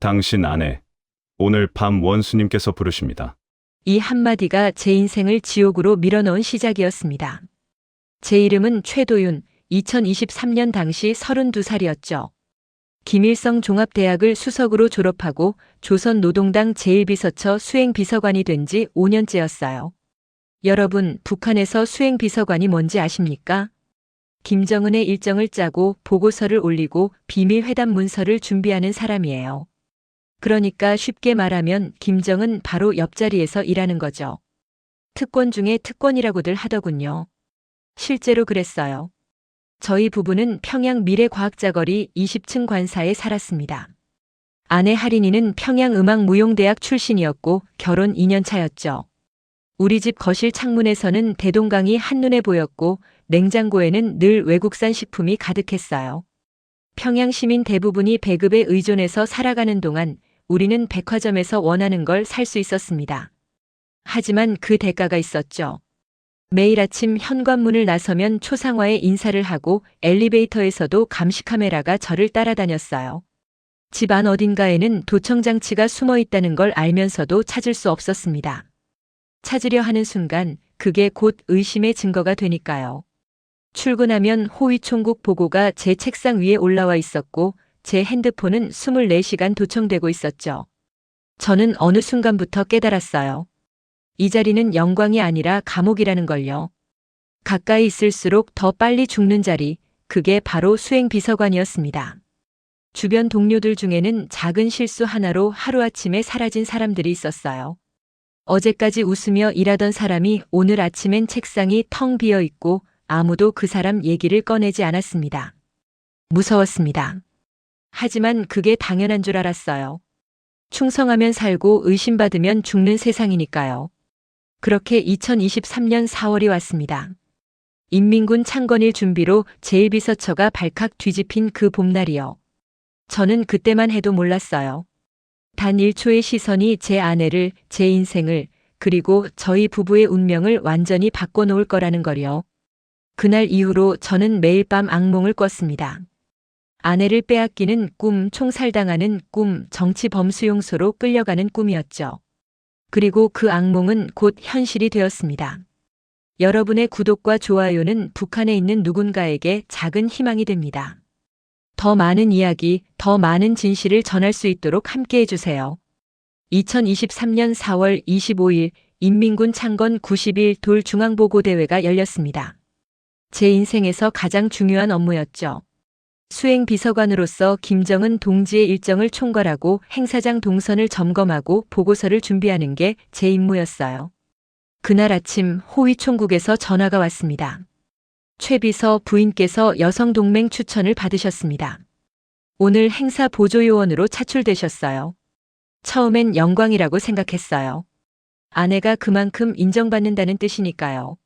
당신 아내. 오늘 밤 원수님께서 부르십니다. 이 한마디가 제 인생을 지옥으로 밀어넣은 시작이었습니다. 제 이름은 최도윤, 2023년 당시 32살이었죠. 김일성 종합대학을 수석으로 졸업하고 조선노동당 제1비서처 수행비서관이 된 지 5년째였어요. 여러분, 북한에서 수행비서관이 뭔지 아십니까? 김정은의 일정을 짜고 보고서를 올리고 비밀 회담 문서를 준비하는 사람이에요. 그러니까 쉽게 말하면 김정은 바로 옆자리에서 일하는 거죠. 특권 중에 특권이라고들 하더군요. 실제로 그랬어요. 저희 부부는 평양 미래과학자거리 20층 관사에 살았습니다. 아내 하린이는 평양음악무용대학 출신이었고 결혼 2년 차였죠. 우리 집 거실 창문에서는 대동강이 한눈에 보였고 냉장고에는 늘 외국산 식품이 가득했어요. 평양 시민 대부분이 배급에 의존해서 살아가는 동안 우리는 백화점에서 원하는 걸 살 수 있었습니다. 하지만 그 대가가 있었죠. 매일 아침 현관문을 나서면 초상화에 인사를 하고 엘리베이터에서도 감시 카메라가 저를 따라다녔어요. 집 안 어딘가에는 도청장치가 숨어 있다는 걸 알면서도 찾을 수 없었습니다. 찾으려 하는 순간 그게 곧 의심의 증거가 되니까요. 출근하면 호위총국 보고가 제 책상 위에 올라와 있었고 제 핸드폰은 24시간 도청되고 있었죠. 저는 어느 순간부터 깨달았어요. 이 자리는 영광이 아니라 감옥이라는 걸요. 가까이 있을수록 더 빨리 죽는 자리, 그게 바로 수행비서관이었습니다. 주변 동료들 중에는 작은 실수 하나로 하루아침에 사라진 사람들이 있었어요. 어제까지 웃으며 일하던 사람이 오늘 아침엔 책상이 텅 비어 있고 아무도 그 사람 얘기를 꺼내지 않았습니다. 무서웠습니다. 하지만 그게 당연한 줄 알았어요. 충성하면 살고 의심받으면 죽는 세상이니까요. 그렇게 2023년 4월이 왔습니다. 인민군 창건일 준비로 제1비서처가 발칵 뒤집힌 그 봄날이요. 저는 그때만 해도 몰랐어요. 단 1초의 시선이 제 아내를, 제 인생을, 그리고 저희 부부의 운명을 완전히 바꿔놓을 거라는 걸요. 그날 이후로 저는 매일 밤 악몽을 꿨습니다. 아내를 빼앗기는 꿈, 총살당하는 꿈, 정치 범 수용소로 끌려가는 꿈이었죠. 그리고 그 악몽은 곧 현실이 되었습니다. 여러분의 구독과 좋아요는 북한에 있는 누군가에게 작은 희망이 됩니다. 더 많은 이야기, 더 많은 진실을 전할 수 있도록 함께 해주세요. 2023년 4월 25일 인민군 창건 90일 돌 중앙보고대회가 열렸습니다. 제 인생에서 가장 중요한 업무였죠. 수행 비서관으로서 김정은 동지의 일정을 총괄하고 행사장 동선을 점검하고 보고서를 준비하는 게 제 임무였어요. 그날 아침 호위 총국에서 전화가 왔습니다. 최 비서 부인께서 여성동맹 추천을 받으셨습니다. 오늘 행사 보조요원으로 차출되셨어요. 처음엔 영광이라고 생각했어요. 아내가 그만큼 인정받는다는 뜻이니까요.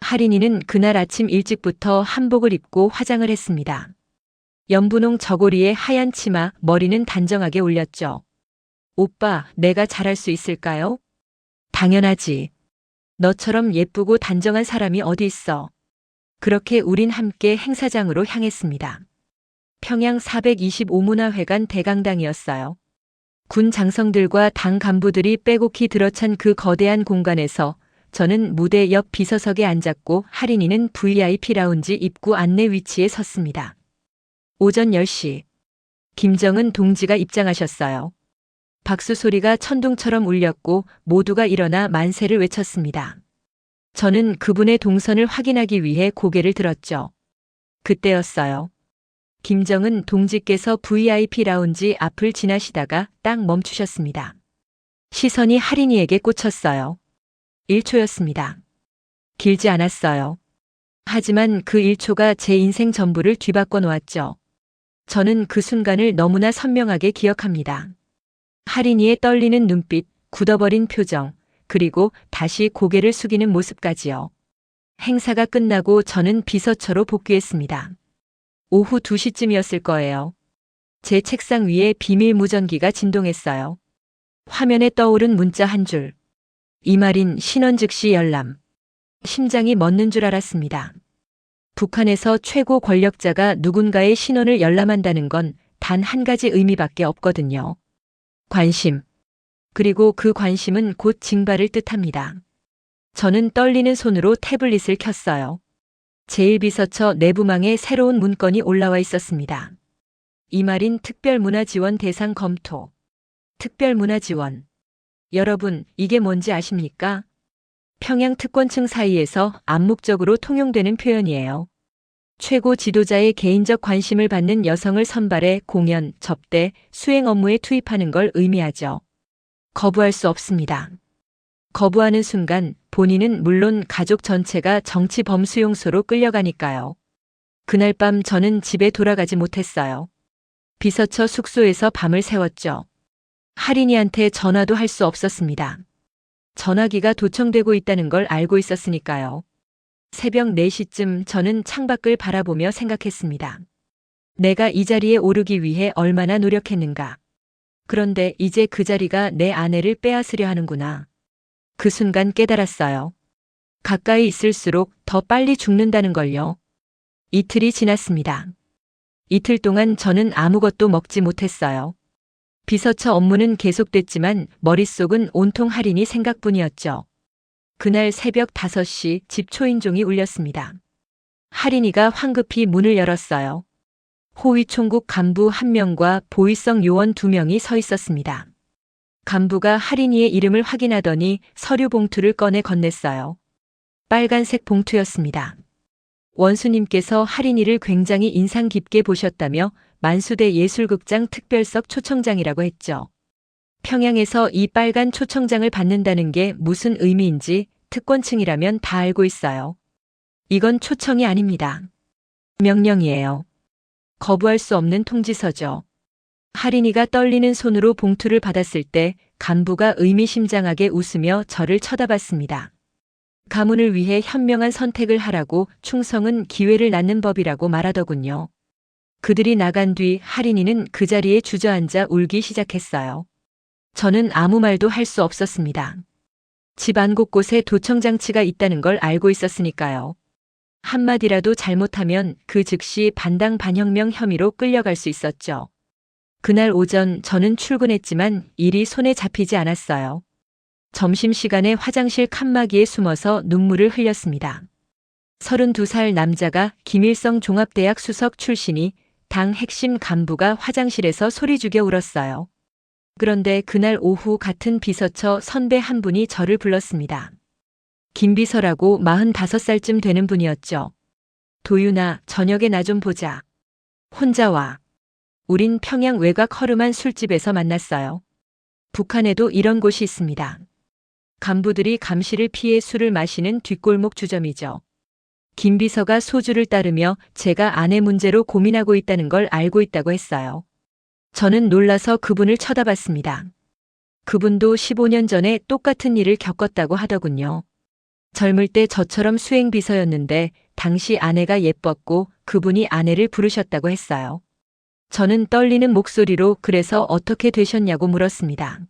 하린이는 그날 아침 일찍부터 한복을 입고 화장을 했습니다. 연분홍 저고리에 하얀 치마, 머리는 단정하게 올렸죠. 오빠, 내가 잘할 수 있을까요? 당연하지. 너처럼 예쁘고 단정한 사람이 어디 있어. 그렇게 우린 함께 행사장으로 향했습니다. 평양 425문화회관 대강당이었어요. 군 장성들과 당 간부들이 빼곡히 들어찬 그 거대한 공간에서 저는 무대 옆 비서석에 앉았고 하린이는 VIP 라운지 입구 안내 위치에 섰습니다. 오전 10시. 김정은 동지가 입장하셨어요. 박수 소리가 천둥처럼 울렸고 모두가 일어나 만세를 외쳤습니다. 저는 그분의 동선을 확인하기 위해 고개를 들었죠. 그때였어요. 김정은 동지께서 VIP 라운지 앞을 지나시다가 딱 멈추셨습니다. 시선이 하린이에게 꽂혔어요. 1초였습니다. 길지 않았어요. 하지만 그 1초가 제 인생 전부를 뒤바꿔 놓았죠. 저는 그 순간을 너무나 선명하게 기억합니다. 하린이의 떨리는 눈빛, 굳어버린 표정, 그리고 다시 고개를 숙이는 모습까지요. 행사가 끝나고 저는 비서처로 복귀했습니다. 오후 2시쯤이었을 거예요. 제 책상 위에 비밀 무전기가 진동했어요. 화면에 떠오른 문자 한 줄. 이 말인 신원 즉시 열람. 심장이 멎는 줄 알았습니다. 북한에서 최고 권력자가 누군가의 신원을 열람한다는 건 단 한 가지 의미밖에 없거든요. 관심. 그리고 그 관심은 곧 징발을 뜻합니다. 저는 떨리는 손으로 태블릿을 켰어요. 제1비서처 내부망에 새로운 문건이 올라와 있었습니다. 이 말인 특별문화지원 대상 검토. 특별문화지원. 여러분, 이게 뭔지 아십니까? 평양 특권층 사이에서 암묵적으로 통용되는 표현이에요. 최고 지도자의 개인적 관심을 받는 여성을 선발해 공연, 접대, 수행 업무에 투입하는 걸 의미하죠. 거부할 수 없습니다. 거부하는 순간 본인은 물론 가족 전체가 정치 범수용소로 끌려가니까요. 그날 밤 저는 집에 돌아가지 못했어요. 비서처 숙소에서 밤을 새웠죠. 할인이한테 전화도 할 수 없었습니다. 전화기가 도청되고 있다는 걸 알고 있었으니까요. 새벽 4시쯤 저는 창밖을 바라보며 생각했습니다. 내가 이 자리에 오르기 위해 얼마나 노력했는가. 그런데 이제 그 자리가 내 아내를 빼앗으려 하는구나. 그 순간 깨달았어요. 가까이 있을수록 더 빨리 죽는다는 걸요. 이틀이 지났습니다. 이틀 동안 저는 아무것도 먹지 못했어요. 비서처 업무는 계속됐지만 머릿속은 온통 할인이 생각뿐이었죠. 그날 새벽 5시 집 초인종이 울렸습니다. 할인이가 황급히 문을 열었어요. 호위 총국 간부 한 명과 보위성 요원 두 명이 서 있었습니다. 간부가 할인이의 이름을 확인하더니 서류 봉투를 꺼내 건넸어요. 빨간색 봉투였습니다. 원수님께서 할인이를 굉장히 인상 깊게 보셨다며 만수대 예술극장 특별석 초청장이라고 했죠. 평양에서 이 빨간 초청장을 받는다는 게 무슨 의미인지 특권층이라면 다 알고 있어요. 이건 초청이 아닙니다. 명령이에요. 거부할 수 없는 통지서죠. 할인이가 떨리는 손으로 봉투를 받았을 때 간부가 의미심장하게 웃으며 저를 쳐다봤습니다. 가문을 위해 현명한 선택을 하라고 충성은 기회를 낳는 법이라고 말하더군요. 그들이 나간 뒤 할인이는 그 자리에 주저앉아 울기 시작했어요. 저는 아무 말도 할 수 없었습니다. 집안 곳곳에 도청장치가 있다는 걸 알고 있었으니까요. 한마디라도 잘못하면 그 즉시 반당 반혁명 혐의로 끌려갈 수 있었죠. 그날 오전 저는 출근했지만 일이 손에 잡히지 않았어요. 점심시간에 화장실 칸막이에 숨어서 눈물을 흘렸습니다. 32살 남자가 김일성 종합대학 수석 출신이 당 핵심 간부가 화장실에서 소리 죽여 울었어요. 그런데 그날 오후 같은 비서처 선배 한 분이 저를 불렀습니다. 김비서라고 45살쯤 되는 분이었죠. 도윤아, 저녁에 나 좀 보자. 혼자 와. 우린 평양 외곽 허름한 술집에서 만났어요. 북한에도 이런 곳이 있습니다. 간부들이 감시를 피해 술을 마시는 뒷골목 주점이죠. 김 비서가 소주를 따르며 제가 아내 문제로 고민하고 있다는 걸 알고 있다고 했어요. 저는 놀라서 그분을 쳐다봤습니다. 그분도 15년 전에 똑같은 일을 겪었다고 하더군요. 젊을 때 저처럼 수행비서였는데 당시 아내가 예뻤고 그분이 아내를 부르셨다고 했어요. 저는 떨리는 목소리로 그래서 어떻게 되셨냐고 물었습니다.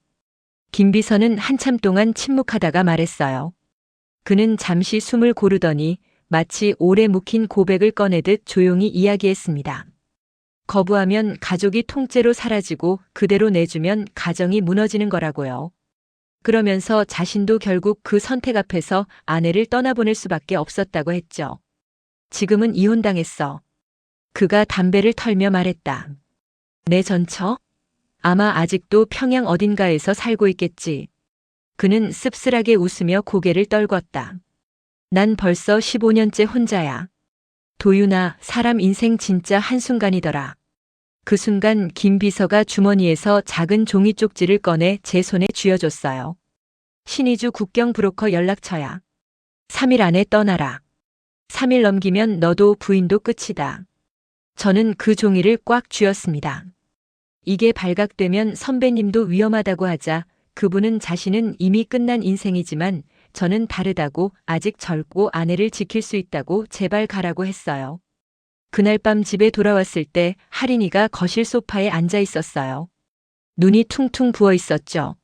김 비서는 한참 동안 침묵하다가 말했어요. 그는 잠시 숨을 고르더니 마치 오래 묵힌 고백을 꺼내듯 조용히 이야기했습니다. 거부하면 가족이 통째로 사라지고 그대로 내주면 가정이 무너지는 거라고요. 그러면서 자신도 결국 그 선택 앞에서 아내를 떠나보낼 수밖에 없었다고 했죠. 지금은 이혼당했어. 그가 담배를 털며 말했다. 내 전처? 아마 아직도 평양 어딘가에서 살고 있겠지. 그는 씁쓸하게 웃으며 고개를 떨궜다. 난 벌써 15년째 혼자야. 도윤아, 사람 인생 진짜 한순간이더라. 그 순간 김 비서가 주머니에서 작은 종이 쪽지를 꺼내 제 손에 쥐어줬어요. 신의주 국경 브로커 연락처야. 3일 안에 떠나라. 3일 넘기면 너도 부인도 끝이다. 저는 그 종이를 꽉 쥐었습니다. 이게 발각되면 선배님도 위험하다고 하자 그분은 자신은 이미 끝난 인생이지만 저는 다르다고 아직 젊고 아내를 지킬 수 있다고 제발 가라고 했어요. 그날 밤 집에 돌아왔을 때 할인이가 거실 소파에 앉아 있었어요. 눈이 퉁퉁 부어 있었죠.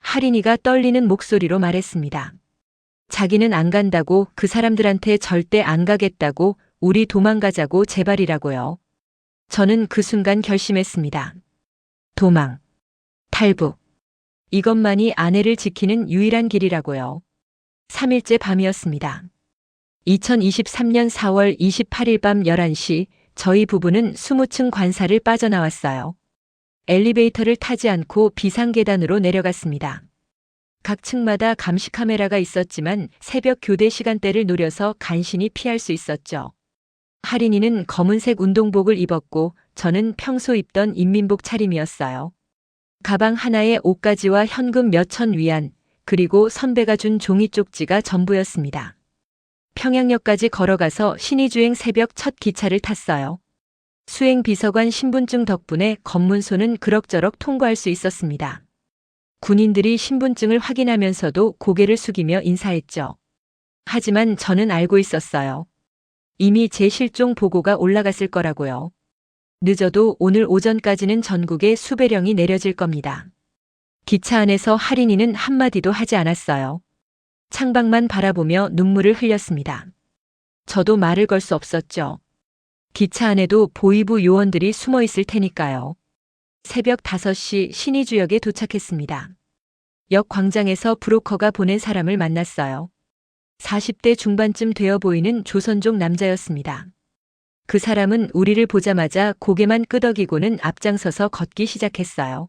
할인이가 떨리는 목소리로 말했습니다. 자기는 안 간다고 그 사람들한테 절대 안 가겠다고 우리 도망가자고 제발이라고요. 저는 그 순간 결심했습니다. 도망. 탈북. 이것만이 아내를 지키는 유일한 길이라고요. 3일째 밤이었습니다. 2023년 4월 28일 밤 11시 저희 부부는 20층 관사를 빠져나왔어요. 엘리베이터를 타지 않고 비상계단으로 내려갔습니다. 각 층마다 감시 카메라가 있었지만 새벽 교대 시간대를 노려서 간신히 피할 수 있었죠. 할인이는 검은색 운동복을 입었고 저는 평소 입던 인민복 차림이었어요. 가방 하나에 옷가지와 현금 몇천 위안, 그리고 선배가 준 종이 쪽지가 전부였습니다. 평양역까지 걸어가서 신의주행 새벽 첫 기차를 탔어요. 수행 비서관 신분증 덕분에 검문소는 그럭저럭 통과할 수 있었습니다. 군인들이 신분증을 확인하면서도 고개를 숙이며 인사했죠. 하지만 저는 알고 있었어요. 이미 제 실종 보고가 올라갔을 거라고요. 늦어도 오늘 오전까지는 전국에 수배령이 내려질 겁니다. 기차 안에서 할인이는 한마디도 하지 않았어요. 창밖만 바라보며 눈물을 흘렸습니다. 저도 말을 걸 수 없었죠. 기차 안에도 보이부 요원들이 숨어 있을 테니까요. 새벽 5시 신의주역에 도착했습니다. 역 광장에서 브로커가 보낸 사람을 만났어요. 40대 중반쯤 되어 보이는 조선족 남자였습니다. 그 사람은 우리를 보자마자 고개만 끄덕이고는 앞장서서 걷기 시작했어요.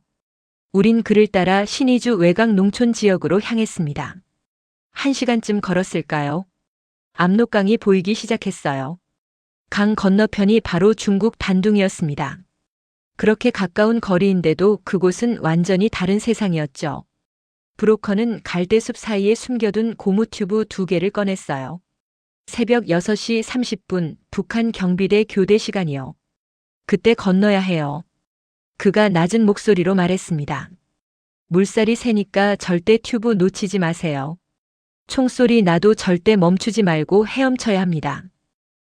우린 그를 따라 신의주 외곽 농촌 지역으로 향했습니다. 한 시간쯤 걸었을까요? 압록강이 보이기 시작했어요. 강 건너편이 바로 중국 단둥이었습니다. 그렇게 가까운 거리인데도 그곳은 완전히 다른 세상이었죠. 브로커는 갈대숲 사이에 숨겨둔 고무 튜브 두 개를 꺼냈어요. 새벽 6시 30분 북한 경비대 교대 시간이요. 그때 건너야 해요. 그가 낮은 목소리로 말했습니다. 물살이 새니까 절대 튜브 놓치지 마세요. 총소리 나도 절대 멈추지 말고 헤엄쳐야 합니다.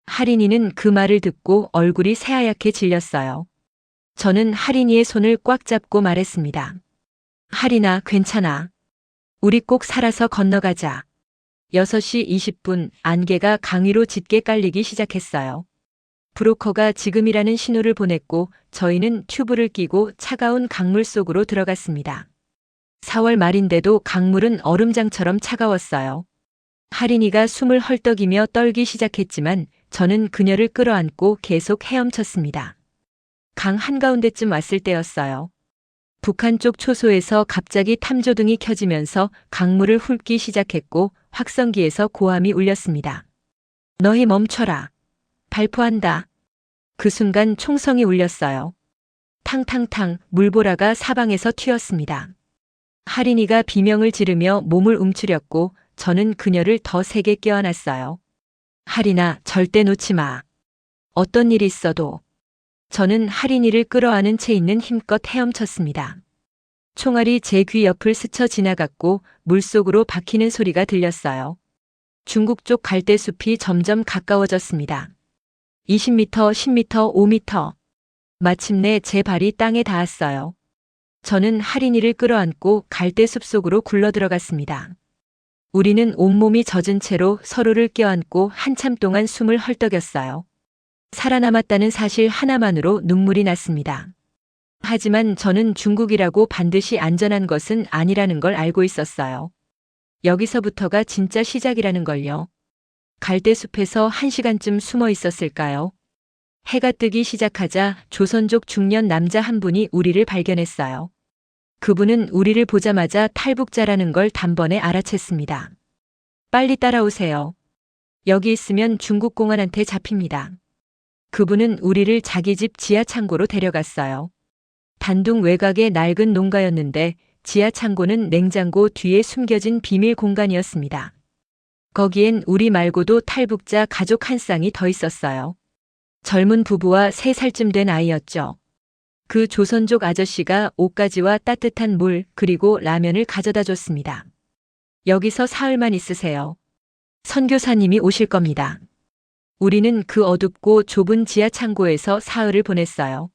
할인이는 그 말을 듣고 얼굴이 새하얗게 질렸어요. 저는 할인이의 손을 꽉 잡고 말했습니다. 할인아, 괜찮아. 우리 꼭 살아서 건너가자. 6시 20분 안개가 강 위로 짙게 깔리기 시작했어요. 브로커가 지금이라는 신호를 보냈고 저희는 튜브를 끼고 차가운 강물 속으로 들어갔습니다. 4월 말인데도 강물은 얼음장처럼 차가웠어요. 할인이가 숨을 헐떡이며 떨기 시작했지만 저는 그녀를 끌어안고 계속 헤엄쳤습니다. 강 한가운데쯤 왔을 때였어요. 북한 쪽 초소에서 갑자기 탐조등이 켜지면서 강물을 훑기 시작했고 확성기에서 고함이 울렸습니다. 너희 멈춰라. 발포한다. 그 순간 총성이 울렸어요. 탕탕탕 물보라가 사방에서 튀었습니다. 할인이가 비명을 지르며 몸을 움츠렸고 저는 그녀를 더 세게 껴안았어요. 할인아, 절대 놓지 마. 어떤 일이 있어도. 저는 할인이를 끌어안은 채 있는 힘껏 헤엄쳤습니다. 총알이 제 귀 옆을 스쳐 지나갔고 물속으로 박히는 소리가 들렸어요. 중국 쪽 갈대숲이 점점 가까워졌습니다. 20m, 10m, 5m. 마침내 제 발이 땅에 닿았어요. 저는 할인이를 끌어안고 갈대 숲 속으로 굴러 들어갔습니다. 우리는 온몸이 젖은 채로 서로를 껴안고 한참 동안 숨을 헐떡였어요. 살아남았다는 사실 하나만으로 눈물이 났습니다. 하지만 저는 중국이라고 반드시 안전한 것은 아니라는 걸 알고 있었어요. 여기서부터가 진짜 시작이라는 걸요. 갈대숲에서 한 시간쯤 숨어 있었을까요? 해가 뜨기 시작하자 조선족 중년 남자 한 분이 우리를 발견했어요. 그분은 우리를 보자마자 탈북자라는 걸 단번에 알아챘습니다. 빨리 따라오세요. 여기 있으면 중국 공안한테 잡힙니다. 그분은 우리를 자기 집 지하 창고로 데려갔어요. 단둥 외곽의 낡은 농가였는데 지하 창고는 냉장고 뒤에 숨겨진 비밀 공간이었습니다. 거기엔 우리 말고도 탈북자 가족 한 쌍이 더 있었어요. 젊은 부부와 세 살쯤 된 아이였죠. 그 조선족 아저씨가 옷가지와 따뜻한 물 그리고 라면을 가져다 줬습니다. 여기서 사흘만 있으세요. 선교사님이 오실 겁니다. 우리는 그 어둡고 좁은 지하 창고에서 사흘을 보냈어요.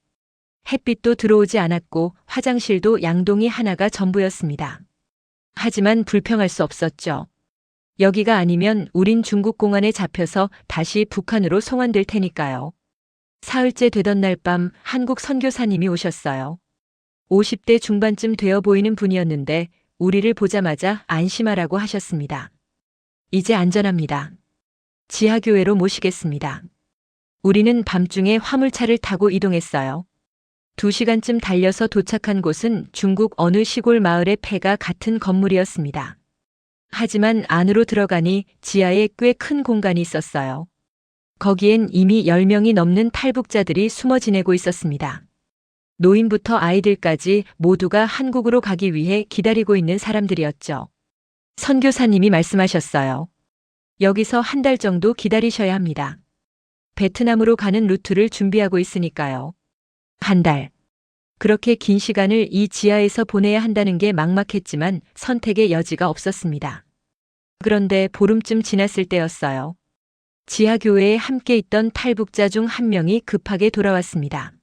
햇빛도 들어오지 않았고 화장실도 양동이 하나가 전부였습니다. 하지만 불평할 수 없었죠. 여기가 아니면 우린 중국 공안에 잡혀서 다시 북한으로 송환될 테니까요. 사흘째 되던 날 밤 한국 선교사님이 오셨어요. 50대 중반쯤 되어 보이는 분이었는데 우리를 보자마자 안심하라고 하셨습니다. 이제 안전합니다. 지하교회로 모시겠습니다. 우리는 밤중에 화물차를 타고 이동했어요. 두 시간쯤 달려서 도착한 곳은 중국 어느 시골 마을의 폐가 같은 건물이었습니다. 하지만 안으로 들어가니 지하에 꽤 큰 공간이 있었어요. 거기엔 이미 10명이 넘는 탈북자들이 숨어 지내고 있었습니다. 노인부터 아이들까지 모두가 한국으로 가기 위해 기다리고 있는 사람들이었죠. 선교사님이 말씀하셨어요. 여기서 한 달 정도 기다리셔야 합니다. 베트남으로 가는 루트를 준비하고 있으니까요. 한 달. 그렇게 긴 시간을 이 지하에서 보내야 한다는 게 막막했지만 선택의 여지가 없었습니다. 그런데 보름쯤 지났을 때였어요. 지하교회에 함께 있던 탈북자 중 한 명이 급하게 돌아왔습니다.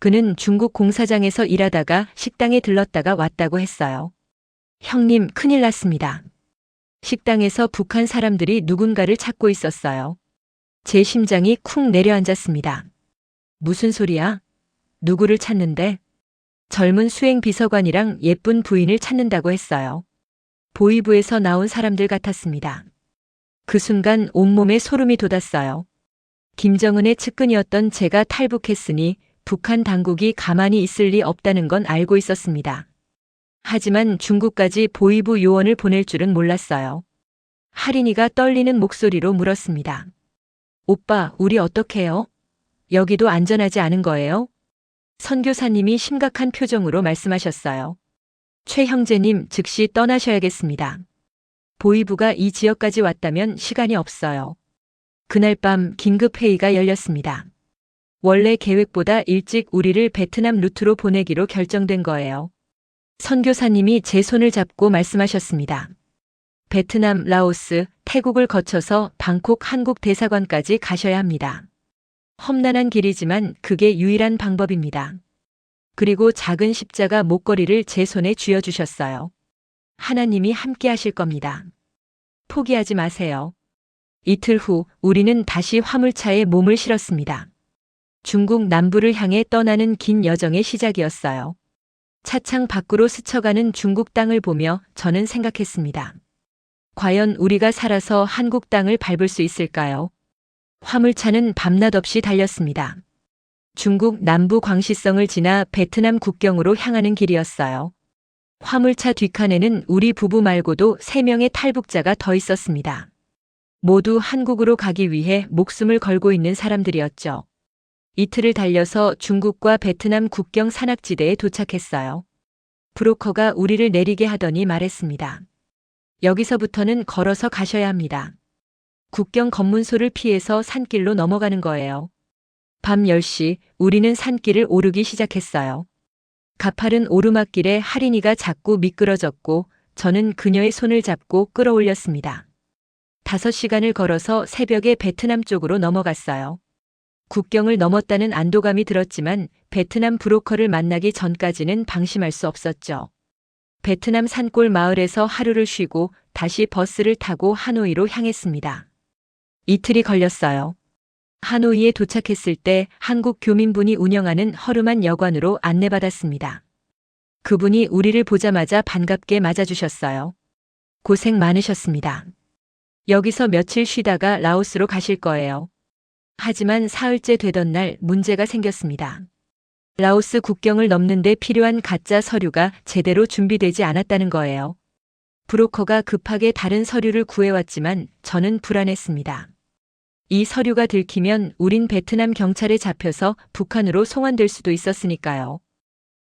그는 중국 공사장에서 일하다가 식당에 들렀다가 왔다고 했어요. 형님, 큰일 났습니다. 식당에서 북한 사람들이 누군가를 찾고 있었어요. 제 심장이 쿵 내려앉았습니다. 무슨 소리야? 누구를 찾는데? 젊은 수행 비서관이랑 예쁜 부인을 찾는다고 했어요. 보이부에서 나온 사람들 같았습니다. 그 순간 온몸에 소름이 돋았어요. 김정은의 측근이었던 제가 탈북했으니 북한 당국이 가만히 있을 리 없다는 건 알고 있었습니다. 하지만 중국까지 보이부 요원을 보낼 줄은 몰랐어요. 하린이가 떨리는 목소리로 물었습니다. 오빠, 우리 어떡해요? 여기도 안전하지 않은 거예요? 선교사님이 심각한 표정으로 말씀하셨어요. 최 형제님 즉시 떠나셔야겠습니다. 보이부가 이 지역까지 왔다면 시간이 없어요. 그날 밤 긴급 회의가 열렸습니다. 원래 계획보다 일찍 우리를 베트남 루트로 보내기로 결정된 거예요. 선교사님이 제 손을 잡고 말씀하셨습니다. 베트남, 라오스, 태국을 거쳐서 방콕 한국 대사관까지 가셔야 합니다. 험난한 길이지만 그게 유일한 방법입니다. 그리고 작은 십자가 목걸이를 제 손에 쥐어주셨어요. 하나님이 함께 하실 겁니다. 포기하지 마세요. 이틀 후 우리는 다시 화물차에 몸을 실었습니다. 중국 남부를 향해 떠나는 긴 여정의 시작이었어요. 차창 밖으로 스쳐가는 중국 땅을 보며 저는 생각했습니다. 과연 우리가 살아서 한국 땅을 밟을 수 있을까요? 화물차는 밤낮 없이 달렸습니다. 중국 남부 광시성을 지나 베트남 국경으로 향하는 길이었어요. 화물차 뒷칸에는 우리 부부 말고도 3명의 탈북자가 더 있었습니다. 모두 한국으로 가기 위해 목숨을 걸고 있는 사람들이었죠. 이틀을 달려서 중국과 베트남 국경 산악지대에 도착했어요. 브로커가 우리를 내리게 하더니 말했습니다. 여기서부터는 걸어서 가셔야 합니다. 국경 검문소를 피해서 산길로 넘어가는 거예요. 밤 10시 우리는 산길을 오르기 시작했어요. 가파른 오르막길에 하린이가 자꾸 미끄러졌고 저는 그녀의 손을 잡고 끌어올렸습니다. 다섯 시간을 걸어서 새벽에 베트남 쪽으로 넘어갔어요. 국경을 넘었다는 안도감이 들었지만 베트남 브로커를 만나기 전까지는 방심할 수 없었죠. 베트남 산골 마을에서 하루를 쉬고 다시 버스를 타고 하노이로 향했습니다. 이틀이 걸렸어요. 하노이에 도착했을 때 한국 교민분이 운영하는 허름한 여관으로 안내받았습니다. 그분이 우리를 보자마자 반갑게 맞아주셨어요. 고생 많으셨습니다. 여기서 며칠 쉬다가 라오스로 가실 거예요. 하지만 사흘째 되던 날 문제가 생겼습니다. 라오스 국경을 넘는데 필요한 가짜 서류가 제대로 준비되지 않았다는 거예요. 브로커가 급하게 다른 서류를 구해왔지만 저는 불안했습니다. 이 서류가 들키면 우린 베트남 경찰에 잡혀서 북한으로 송환될 수도 있었으니까요.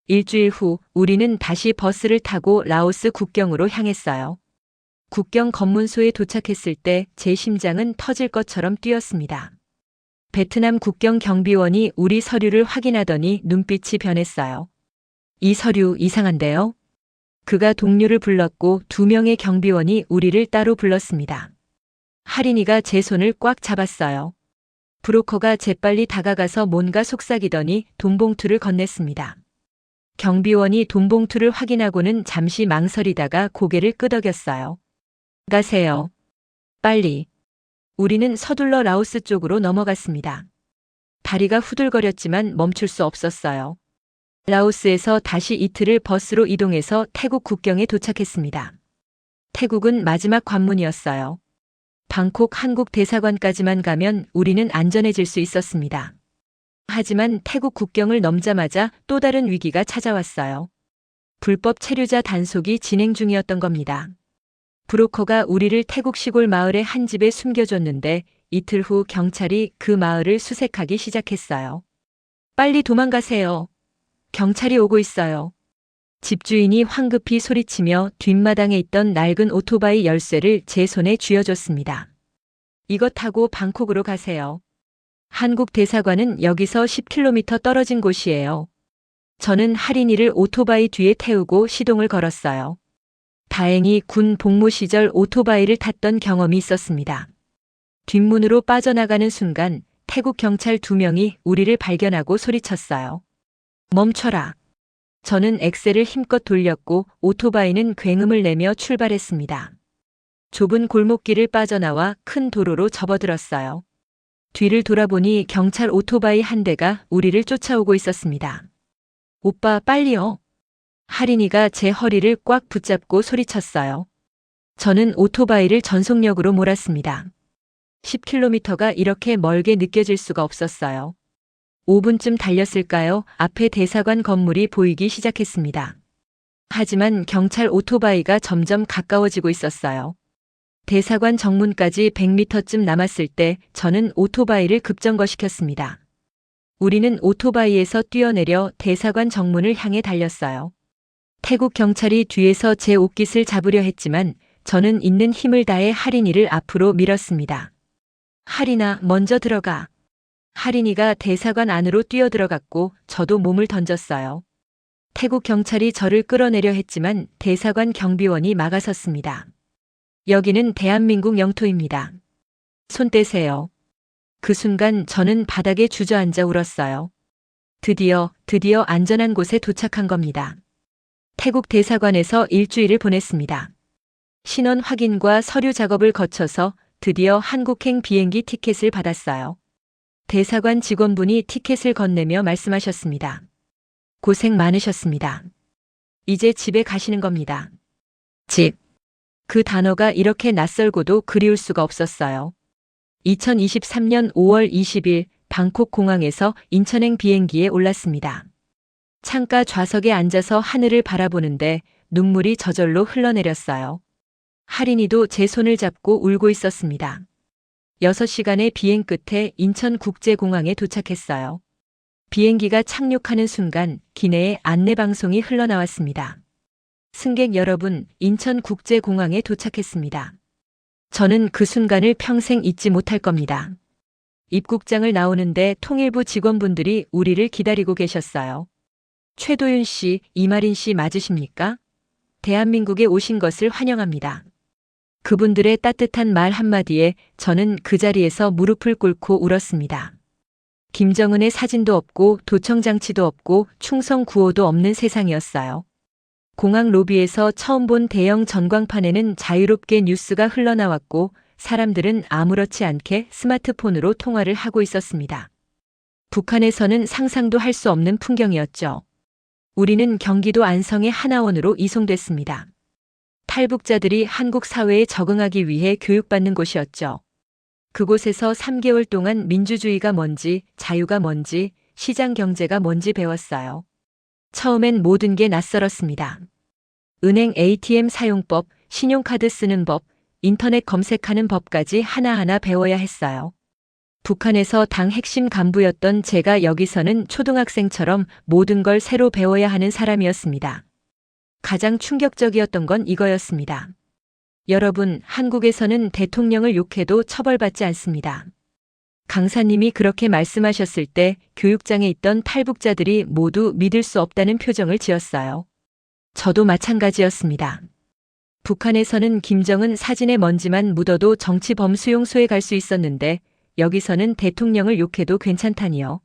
일주일 후 우리는 다시 버스를 타고 라오스 국경으로 향했어요. 국경 검문소에 도착했을 때 제 심장은 터질 것처럼 뛰었습니다. 베트남 국경 경비원이 우리 서류를 확인하더니 눈빛이 변했어요. 이 서류 이상한데요? 그가 동료를 불렀고 두 명의 경비원이 우리를 따로 불렀습니다. 하린이가 제 손을 꽉 잡았어요. 브로커가 재빨리 다가가서 뭔가 속삭이더니 돈봉투를 건넸습니다. 경비원이 돈봉투를 확인하고는 잠시 망설이다가 고개를 끄덕였어요. 가세요. 빨리. 우리는 서둘러 라오스 쪽으로 넘어갔습니다. 다리가 후들거렸지만 멈출 수 없었어요. 라오스에서 다시 이틀을 버스로 이동해서 태국 국경에 도착했습니다. 태국은 마지막 관문이었어요. 방콕 한국 대사관까지만 가면 우리는 안전해질 수 있었습니다. 하지만 태국 국경을 넘자마자 또 다른 위기가 찾아왔어요. 불법 체류자 단속이 진행 중이었던 겁니다. 브로커가 우리를 태국 시골 마을의 한 집에 숨겨줬는데 이틀 후 경찰이 그 마을을 수색하기 시작했어요. 빨리 도망가세요. 경찰이 오고 있어요. 집주인이 황급히 소리치며 뒷마당에 있던 낡은 오토바이 열쇠를 제 손에 쥐어줬습니다. 이것 타고 방콕으로 가세요. 한국 대사관은 여기서 10km 떨어진 곳이에요. 저는 할인이를 오토바이 뒤에 태우고 시동을 걸었어요. 다행히 군 복무 시절 오토바이를 탔던 경험이 있었습니다. 뒷문으로 빠져나가는 순간 태국 경찰 두 명이 우리를 발견하고 소리쳤어요. 멈춰라. 저는 엑셀을 힘껏 돌렸고 오토바이는 굉음을 내며 출발했습니다. 좁은 골목길을 빠져나와 큰 도로로 접어들었어요. 뒤를 돌아보니 경찰 오토바이 한 대가 우리를 쫓아오고 있었습니다. 오빠 빨리요. 할인이가 제 허리를 꽉 붙잡고 소리쳤어요. 저는 오토바이를 전속력으로 몰았습니다. 10km가 이렇게 멀게 느껴질 수가 없었어요. 5분쯤 달렸을까요? 앞에 대사관 건물이 보이기 시작했습니다. 하지만 경찰 오토바이가 점점 가까워지고 있었어요. 대사관 정문까지 100m쯤 남았을 때 저는 오토바이를 급정거시켰습니다. 우리는 오토바이에서 뛰어내려 대사관 정문을 향해 달렸어요. 태국 경찰이 뒤에서 제 옷깃을 잡으려 했지만 저는 있는 힘을 다해 할인이를 앞으로 밀었습니다. 할인아, 먼저 들어가. 할인이가 대사관 안으로 뛰어들어갔고 저도 몸을 던졌어요. 태국 경찰이 저를 끌어내려 했지만 대사관 경비원이 막아섰습니다. 여기는 대한민국 영토입니다. 손 떼세요. 그 순간 저는 바닥에 주저앉아 울었어요. 드디어, 드디어 안전한 곳에 도착한 겁니다. 태국 대사관에서 일주일을 보냈습니다. 신원 확인과 서류 작업을 거쳐서 드디어 한국행 비행기 티켓을 받았어요. 대사관 직원분이 티켓을 건네며 말씀하셨습니다. 고생 많으셨습니다. 이제 집에 가시는 겁니다. 집. 그 단어가 이렇게 낯설고도 그리울 수가 없었어요. 2023년 5월 20일 방콕 공항에서 인천행 비행기에 올랐습니다. 창가 좌석에 앉아서 하늘을 바라보는데 눈물이 저절로 흘러내렸어요. 할인이도 제 손을 잡고 울고 있었습니다. 6시간의 비행 끝에 인천국제공항에 도착했어요. 비행기가 착륙하는 순간 기내에 안내방송이 흘러나왔습니다. 승객 여러분, 인천국제공항에 도착했습니다. 저는 그 순간을 평생 잊지 못할 겁니다. 입국장을 나오는데 통일부 직원분들이 우리를 기다리고 계셨어요. 최도윤 씨, 이마린 씨 맞으십니까? 대한민국에 오신 것을 환영합니다. 그분들의 따뜻한 말 한마디에 저는 그 자리에서 무릎을 꿇고 울었습니다. 김정은의 사진도 없고 도청장치도 없고 충성 구호도 없는 세상이었어요. 공항 로비에서 처음 본 대형 전광판에는 자유롭게 뉴스가 흘러나왔고 사람들은 아무렇지 않게 스마트폰으로 통화를 하고 있었습니다. 북한에서는 상상도 할 수 없는 풍경이었죠. 우리는 경기도 안성의 하나원으로 이송됐습니다. 탈북자들이 한국 사회에 적응하기 위해 교육받는 곳이었죠. 그곳에서 3개월 동안 민주주의가 뭔지, 자유가 뭔지, 시장 경제가 뭔지 배웠어요. 처음엔 모든 게 낯설었습니다. 은행 ATM 사용법, 신용카드 쓰는 법, 인터넷 검색하는 법까지 하나하나 배워야 했어요. 북한에서 당 핵심 간부였던 제가 여기서는 초등학생처럼 모든 걸 새로 배워야 하는 사람이었습니다. 가장 충격적이었던 건 이거였습니다. 여러분, 한국에서는 대통령을 욕해도 처벌받지 않습니다. 강사님이 그렇게 말씀하셨을 때 교육장에 있던 탈북자들이 모두 믿을 수 없다는 표정을 지었어요. 저도 마찬가지였습니다. 북한에서는 김정은 사진의 먼지만 묻어도 정치범 수용소에 갈 수 있었는데 여기서는 대통령을 욕해도 괜찮다니요.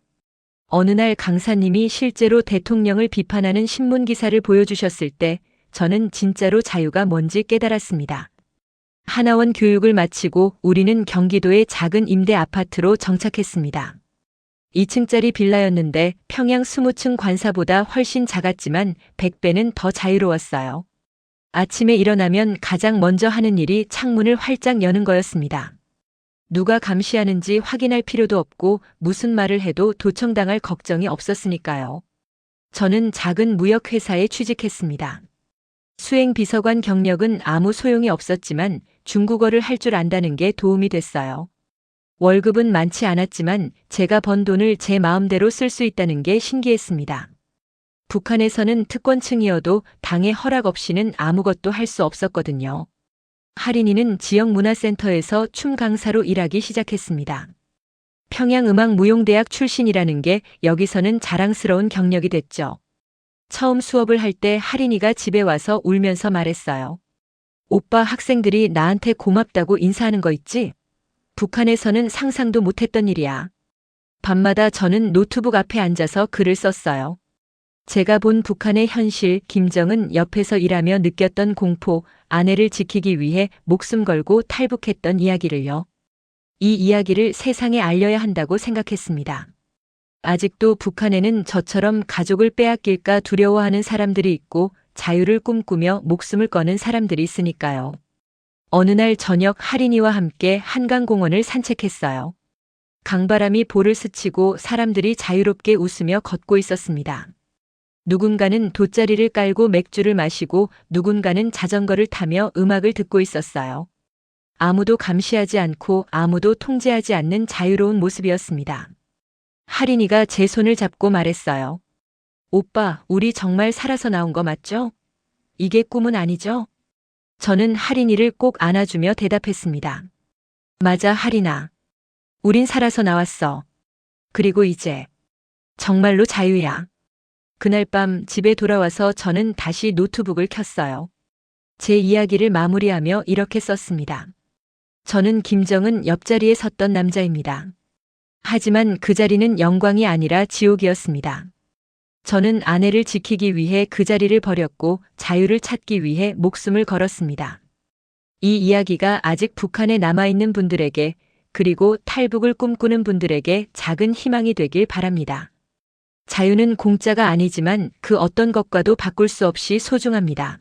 어느 날 강사님이 실제로 대통령을 비판하는 신문 기사를 보여주셨을 때 저는 진짜로 자유가 뭔지 깨달았습니다. 하나원 교육을 마치고 우리는 경기도의 작은 임대 아파트로 정착했습니다. 2층짜리 빌라였는데 평양 20층 관사보다 훨씬 작았지만 100배는 더 자유로웠어요. 아침에 일어나면 가장 먼저 하는 일이 창문을 활짝 여는 거였습니다. 누가 감시하는지 확인할 필요도 없고 무슨 말을 해도 도청당할 걱정이 없었으니까요. 저는 작은 무역회사에 취직했습니다. 수행 비서관 경력은 아무 소용이 없었지만 중국어를 할 줄 안다는 게 도움이 됐어요. 월급은 많지 않았지만 제가 번 돈을 제 마음대로 쓸 수 있다는 게 신기했습니다. 북한에서는 특권층이어도 당의 허락 없이는 아무것도 할 수 없었거든요. 할인이는 지역문화센터에서 춤 강사로 일하기 시작했습니다. 평양음악무용대학 출신이라는 게 여기서는 자랑스러운 경력이 됐죠. 처음 수업을 할때 할인이가 집에 와서 울면서 말했어요. 오빠 학생들이 나한테 고맙다고 인사하는 거 있지? 북한에서는 상상도 못했던 일이야. 밤마다 저는 노트북 앞에 앉아서 글을 썼어요. 제가 본 북한의 현실, 김정은 옆에서 일하며 느꼈던 공포, 아내를 지키기 위해 목숨 걸고 탈북했던 이야기를요. 이 이야기를 세상에 알려야 한다고 생각했습니다. 아직도 북한에는 저처럼 가족을 빼앗길까 두려워하는 사람들이 있고 자유를 꿈꾸며 목숨을 거는 사람들이 있으니까요. 어느 날 저녁 할인이와 함께 한강공원을 산책했어요. 강바람이 볼을 스치고 사람들이 자유롭게 웃으며 걷고 있었습니다. 누군가는 돗자리를 깔고 맥주를 마시고 누군가는 자전거를 타며 음악을 듣고 있었어요. 아무도 감시하지 않고 아무도 통제하지 않는 자유로운 모습이었습니다. 할인이가 제 손을 잡고 말했어요. 오빠, 우리 정말 살아서 나온 거 맞죠? 이게 꿈은 아니죠? 저는 할인이를 꼭 안아주며 대답했습니다. 맞아, 할인아. 우린 살아서 나왔어. 그리고 이제 정말로 자유야. 그날 밤 집에 돌아와서 저는 다시 노트북을 켰어요. 제 이야기를 마무리하며 이렇게 썼습니다. 저는 김정은 옆자리에 섰던 남자입니다. 하지만 그 자리는 영광이 아니라 지옥이었습니다. 저는 아내를 지키기 위해 그 자리를 버렸고 자유를 찾기 위해 목숨을 걸었습니다. 이 이야기가 아직 북한에 남아있는 분들에게 그리고 탈북을 꿈꾸는 분들에게 작은 희망이 되길 바랍니다. 자유는 공짜가 아니지만 그 어떤 것과도 바꿀 수 없이 소중합니다.